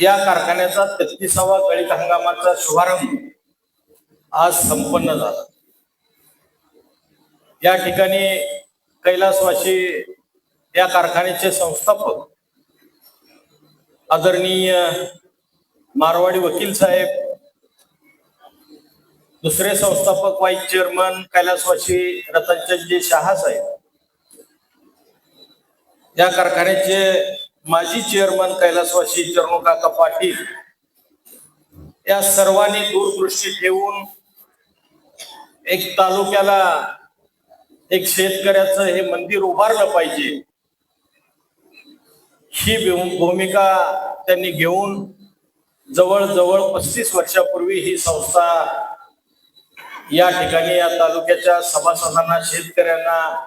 या कारखान्याचा तेहतीसावा गळीत हंगामाचा शुभारंभ आज संपन्न झाला. या ठिकाणी कैलासवासी या कारखान्याचे संस्थापक आदरणीय मारवाडी वकील साहेब दुसरे संस्थापक वाईस चेअरमन कैलासवासी रतनचंदजी शहा साहेब या कारखान्याचे माजी चेअरमन कैलासवासी चरणोकाका पाटील या सर्वांनी दूरदृष्टी ठेवून एक तालुक्याला एक शेतकऱ्याचं हे मंदिर उभारलं पाहिजे. ही भूमिका त्यांनी घेऊन जवळजवळ पस्तीस वर्षापूर्वी ही संस्था या ठिकाणी या तालुक्याच्या सभासदांना शेतकऱ्यांना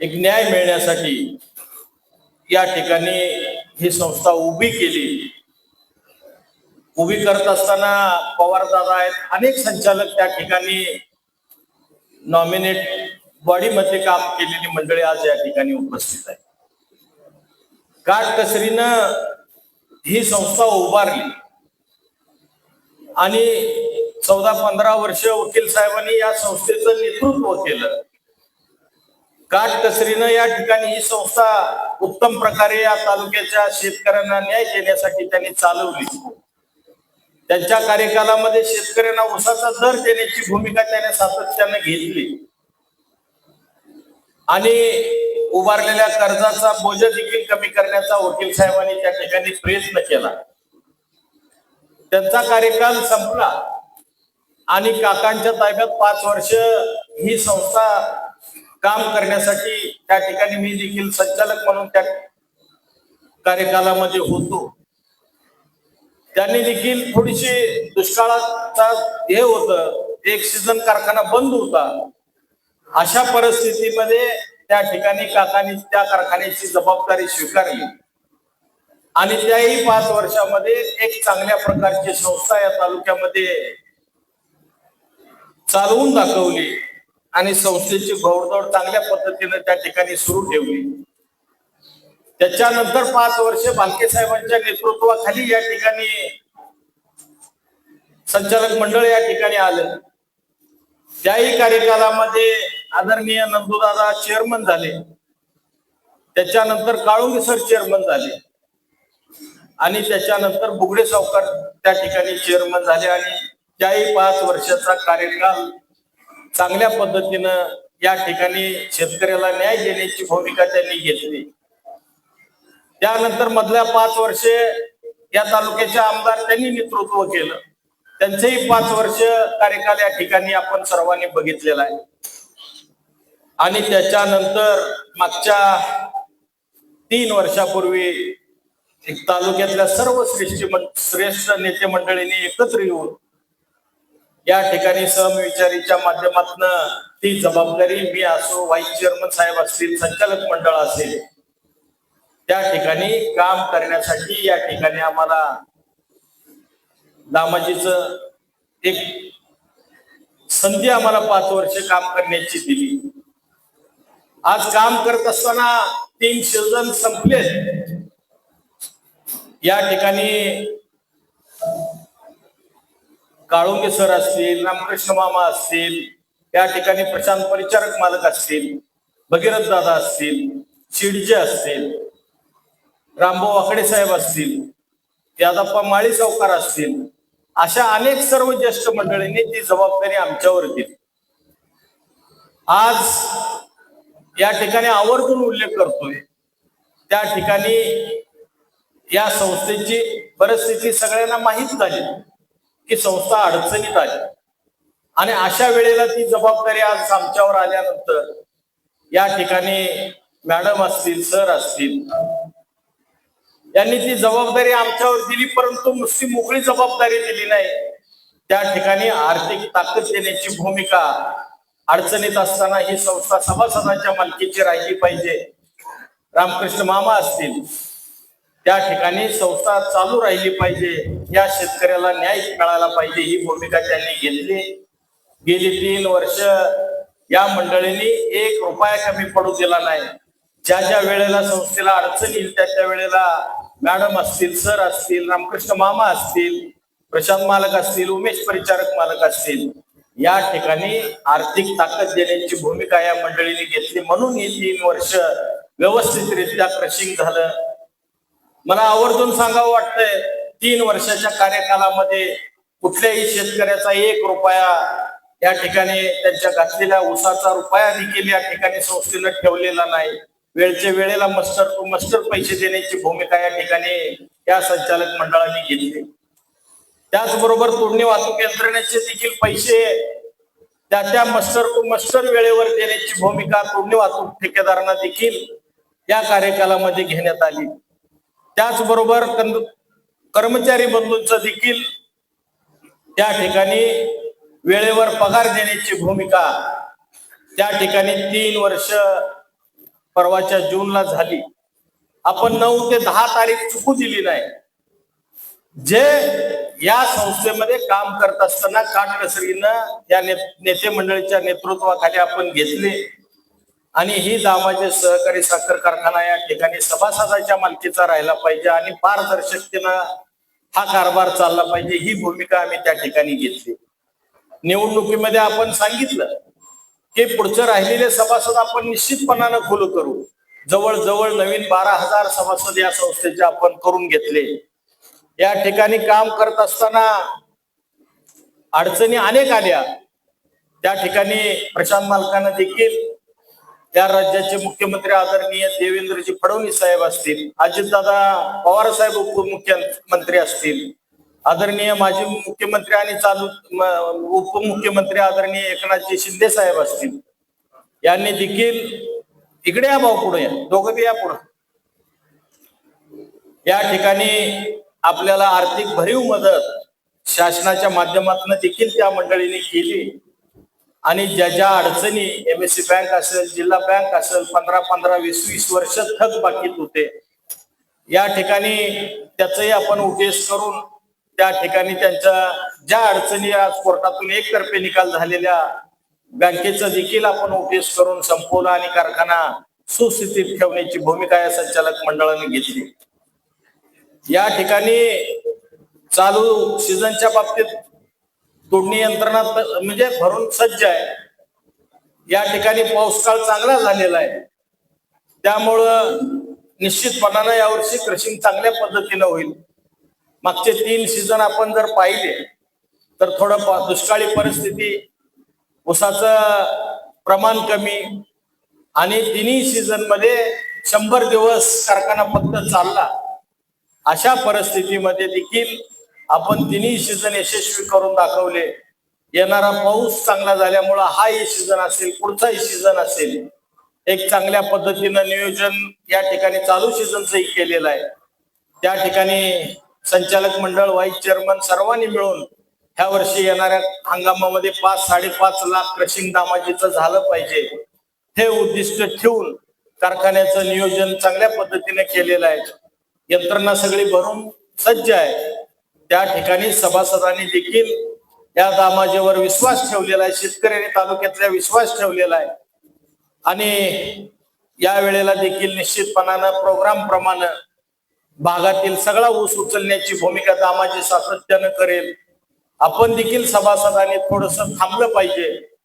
एक न्याय मिळण्यासाठी या ठिकाणी ही संस्था उभी केली. उभी करत असताना पवार दादा आहेत. अनेक संचालक त्या ठिकाणी नॉमिनेट बॉडीमध्ये काम केलेली मंडळी आज या ठिकाणी उपस्थित आहे काटकसरीनं ही संस्था उभारली. आणि चौदा पंधरा वर्ष वकील साहेबांनी या संस्थेचं नेतृत्व केलं. काटकसरीनं या ठिकाणी ही संस्था उत्तम प्रकारे या तालुक्याच्या शेतकऱ्यांना न्याय देण्यासाठी त्यांनी चालवली. त्यांच्या कार्यकालामध्ये शेतकऱ्यांना उसाचा दर देण्याची भूमिका त्याने सातत्याने घेतली. आणि उभारलेल्या कर्जाचा बोज देखील कमी करण्याचा वकील साहेबांनी त्या ठिकाणी प्रयत्न केला. त्यांचा कार्यकाल संपला आणि काकांच्या ताब्यात पाच वर्ष ही संस्था काम करण्यासाठी त्या ठिकाणी मी देखील संचालक म्हणून त्या कार्यकालामध्ये होतो. त्यांनी देखील थोडीशी दुष्काळाचा हे होत एक सीझन कारखाना बंद होता. अशा परिस्थितीमध्ये त्या ठिकाणी काकांनी त्या कारखान्याची जबाबदारी स्वीकारली. आणि त्याही पाच वर्षामध्ये एक चांगल्या प्रकारची संस्था या तालुक्यामध्ये चालवून दाखवली. आणि संस्थेची घोडदौड चांगल्या पद्धतीने त्या ठिकाणी सुरू ठेवली. त्याच्यानंतर पाच वर्ष भालके साहेबांच्या नेतृत्वाखाली या ठिकाणी संचालक मंडळ या ठिकाणी आलं. त्याही कार्यकालामध्ये आदरणीय नंदूदादा चेअरमन झाले. त्याच्यानंतर काळुंगे सर चेअरमन झाले. आणि त्याच्यानंतर बुगडे सावकार त्या ठिकाणी चेअरमन झाले आणि त्याही पाच वर्षाचा कार्यकाल चांगल्या पद्धतीनं या ठिकाणी शेतकऱ्याला न्याय देण्याची भूमिका त्यांनी घेतली. त्यानंतर मधल्या पाच वर्षे या तालुक्याचे आमदार त्यांनी नेतृत्व केलं. त्यांचेही पाच वर्ष कार्यकाल या ठिकाणी आपण सर्वांनी बघितलेला आहे. आणि त्याच्यानंतर मागच्या तीन वर्षापूर्वी एक तालुक्यातल्या सर्व श्रेष्ठ श्रेष्ठ नेते मंडळींनी एकत्र येऊन या ठिकाणी समविचारीच्या माध्यमातून ती जबाबदारी मी असो व्हाईस चेअरमन साहेब असतील संचालक मंडळ असेल त्या ठिकाणी काम करण्यासाठी या ठिकाणी आम्हाला दामाजीच एक संधी आम्हाला पाच वर्ष काम करण्याची दिली. आज काम करत असताना तीन सीझन संपले या ठिकाणी काळुंगे सर असतील रामकृष्ण मामा असतील या ठिकाणी प्रशांत परिचारक मालक असतील भगीरथ दादा असतील शिडजे असतील रामभाऊ आकडे साहेब असतील यादप्पा माळी सावकार असतील अशा अनेक सर्व ज्येष्ठ मंडळींनी ती जबाबदारी आमच्यावर दिली. आज या ठिकाणी आवर्जून उल्लेख करतोय. त्या ठिकाणी या संस्थेची परिस्थिती सगळ्यांना माहीत झाली. की संस्था अडचणीत आली. आणि अशा वेळेला ती जबाबदारी आज आमच्यावर आल्यानंतर या ठिकाणी मॅडम असतील सर असतील यांनी ती जबाबदारी आमच्यावर दिली परंतु नुसती मोकळी जबाबदारी दिली नाही. त्या ठिकाणी आर्थिक ताकद देण्याची भूमिका अडचणीत असताना ही संस्था सभासदांच्या मालकीची राहिली पाहिजे. रामकृष्ण मामा असतील त्या ठिकाणी संस्था चालू राहिली पाहिजे. या शेतकऱ्याला न्याय मिळाला पाहिजे ही भूमिका त्यांनी घेतली. गेली तीन वर्ष या मंडळींनी एक रुपया कमी पडू दिला नाही. ज्या ज्या वेळेला संस्थेला अडचण येईल त्या त्या वेळेला मॅडम असतील सर असतील रामकृष्ण मामा असतील प्रशांत मालक असतील उमेश परिचारक मालक असतील या ठिकाणी आर्थिक ताकद देण्याची भूमिका या मंडळीने घेतली. म्हणून ही तीन वर्ष व्यवस्थितरित्या क्रशिंग झालं. मला आवर्जून सांगावं वाटतंय तीन वर्षाच्या कार्यकालामध्ये कुठल्याही शेतकऱ्याचा एक रुपया या ठिकाणी त्यांच्या घातलेल्या उसाचा रुपया देखील या ठिकाणी संस्थेनं ठेवलेला नाही. वेळच्या वेळेला मस्टर टू मस्टर पैसे देण्याची भूमिका या ठिकाणी या संचालक मंडळाने घेतली. त्याचबरोबर तोडणी वाहतूक यंत्रणेचे देखील पैसे त्या त्या मस्टर टू मस्टर वेळेवर देण्याची भूमिका तोडणी वाहतूक ठेकेदारांना देखील या कार्यकालामध्ये घेण्यात आली. त्याचबरोबर कर्मचारी बंधूंचं देखील त्या ठिकाणी वेळेवर पगार देण्याची भूमिका त्या ठिकाणी तीन वर्ष परवाच्या जूनला झाली. आपण नऊ ते दहा तारीख चुकू दिली नाही. जे या संस्थेमध्ये काम करत असताना काटकसरीनं या नेते मंडळीच्या नेतृत्वाखाली आपण घेतले. आणि ही दामाजे सहकारी साखर कारखाना या ठिकाणी सभासदाच्या मालकीचा राहिला पाहिजे आणि पारदर्शकतेनं हा कारभार चालला पाहिजे ही भूमिका आम्ही त्या ठिकाणी घेतली. निवडणुकीमध्ये आपण सांगितलं की पुढचं राहिलेले सभासद आपण निश्चितपणानं खुलं करू. जवळजवळ नवीन बारा हजार सभासद या संस्थेचे आपण करून घेतले. या ठिकाणी काम करत असताना अडचणी अनेक आल्या. त्या ठिकाणी प्रशांत मालकानं देखील या राज्याचे मुख्यमंत्री आदरणीय देवेंद्रजी फडणवीस साहेब असतील अजितदादा पवार साहेब उपमुख्यमंत्री असतील आदरणीय माजी मुख्यमंत्री आणि चालू उपमुख्यमंत्री आदरणीय एकनाथजी शिंदे साहेब असतील यांनी देखील इकडे या भाऊ पुढे या दोघं या पुढं. या ठिकाणी आपल्याला आर्थिक भरीव मदत शासनाच्या माध्यमातून देखील त्या मंडळीने केली. आणि ज्या ज्या अडचणी एम एस सी बँक असेल जिल्हा बँक असेल पंधरा पंधरा वीस वीस वर्ष थक बाकीत होते या ठिकाणी त्याचाही आपण उद्देश करून त्या ठिकाणी त्यांच्या ज्या अडचणी आज कोर्टातून एकतर्फे निकाल झालेल्या बँकेचा देखील आपण उद्देश करून संपवला आणि कारखाना सुस्थितीत ठेवण्याची भूमिका या संचालक मंडळाने घेतली. या ठिकाणी चालू सीझनच्या बाबतीत तोडणी यंत्रणा म्हणजे भरून सज्ज आहे. या ठिकाणी पाऊस काळ चांगला झालेला आहे. त्यामुळं निश्चितपणानं यावर्षी क्रशिंग चांगल्या पद्धतीनं होईल. मागचे तीन सीझन आपण जर पाहिले तर थोडं पा दुष्काळी परिस्थिती ऊसाचं प्रमाण कमी आणि तिन्ही सीझनमध्ये शंभर दिवस कारखाना फक्त चालला. अशा परिस्थितीमध्ये देखील आपण तिन्ही सीझन यशस्वी करून दाखवले. येणारा पाऊस चांगला झाल्यामुळं हाही सीझन असेल पुढचाही सीझन असेल. एक चांगल्या पद्धतीनं नियोजन या ठिकाणी चालू सीझनचंही केलेलं आहे. त्या ठिकाणी संचालक मंडळ व्हाईस चेअरमन सर्वांनी मिळून ह्या वर्षी येणाऱ्या हंगामामध्ये पाच साडेपाच लाख क्रशिंग दामाजीचं झालं पाहिजे. हे उद्दिष्ट ठेवून कारखान्याचं नियोजन चांगल्या पद्धतीने केलेलं आहे. यंत्रणा सगळी भरून सज्ज आहे. त्या ठिकाणी सभासदांनी देखील या दामाजेवर विश्वास ठेवलेला आहे. शेतकऱ्यांनी तालुक्यातल्या विश्वास ठेवलेला आहे. आणि या वेळेला देखील निश्चितपणानं प्रोग्राम प्रमाणे भागातील सगळा ऊस उचलण्याची भूमिका दामाजी सातत्यानं करेल. आपण देखील सभासदांनी थोडस थांबलं पाहिजे.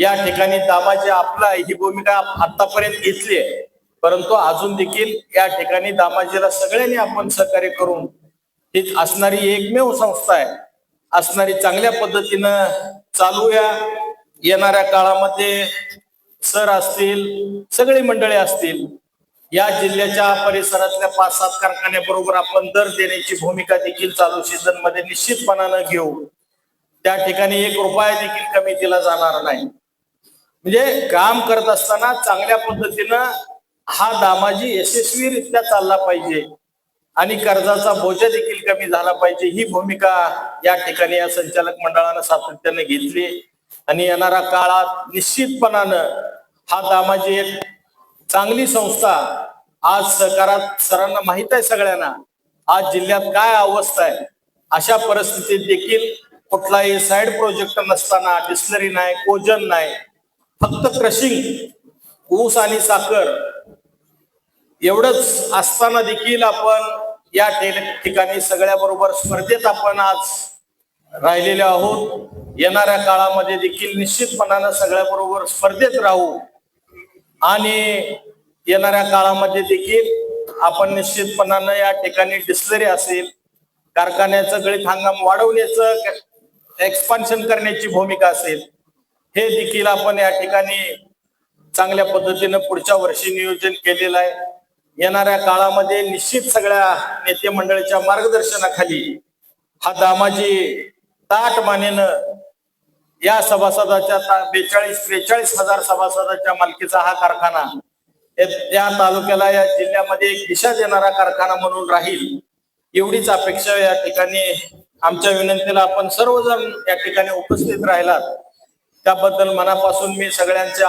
या ठिकाणी दामाजी आपला ही भूमिका आतापर्यंत घेतली आहे. परंतु अजून देखील या ठिकाणी दामाजीला सगळ्यांनी आपण सहकार्य करून ही असणारी एकमेव संस्था आहे. असणारी चांगल्या पद्धतीनं चालू या येणाऱ्या काळामध्ये सर असतील सगळी मंडळी असतील या जिल्ह्याच्या परिसरातल्या पाच सात कारखान्याबरोबर आपण दर देण्याची भूमिका देखील चालू सीझनमध्ये निश्चितपणानं घेऊ. त्या ठिकाणी एक रुपया देखील कमी दिला जाणार नाही. म्हणजे काम करत असताना चांगल्या पद्धतीनं हा दामाजी यशस्वीरित्या चालला पाहिजे. आणि कर्जाचा बोजा देखील कमी झाला पाहिजे. ही भूमिका या ठिकाणी या संचालक मंडळानं सातत्याने घेतली आणि येणाऱ्या काळात निश्चितपणानं हा दामाजी एक चांगली संस्था आज सहकारात सरांना माहीत आहे सगळ्यांना आज जिल्ह्यात काय अवस्था आहे? अशा परिस्थितीत देखील कुठलाही साईड प्रोजेक्ट नसताना डिस्लरी नाही कोजन नाही फक्त क्रशिंग ऊस आणि साखर एवढंच असताना देखील आपण या ठिकाणी सगळ्या बरोबर स्पर्धेत आपण आज राहिलेले आहोत. येणाऱ्या काळामध्ये देखील निश्चितपणानं सगळ्या बरोबर स्पर्धेत राहू. आणि येणाऱ्या काळामध्ये देखील आपण निश्चितपणानं या ठिकाणी डिस्लरी असेल कारखान्याचं गळीत हंगाम वाढवण्याचं एक्सपान्शन करण्याची भूमिका असेल हे देखील आपण या ठिकाणी चांगल्या पद्धतीनं पुढच्या वर्षी नियोजन केलेलं आहे. येणाऱ्या काळामध्ये निश्चित सगळ्या नेते मंडळीच्या मार्गदर्शनाखाली हा दामाजी ताट मानेनं या सभासदाच्या बेचाळीस त्रेचाळीस हजार सभासदाच्या मालकीचा हा कारखाना या तालुक्याला या जिल्ह्यामध्ये एक दिशा देणारा कारखाना म्हणून राहील एवढीच अपेक्षा या ठिकाणी आमच्या विनंतीला आपण सर्वजण या ठिकाणी उपस्थित राहिलात. त्याबद्दल मनापासून मी सगळ्यांच्या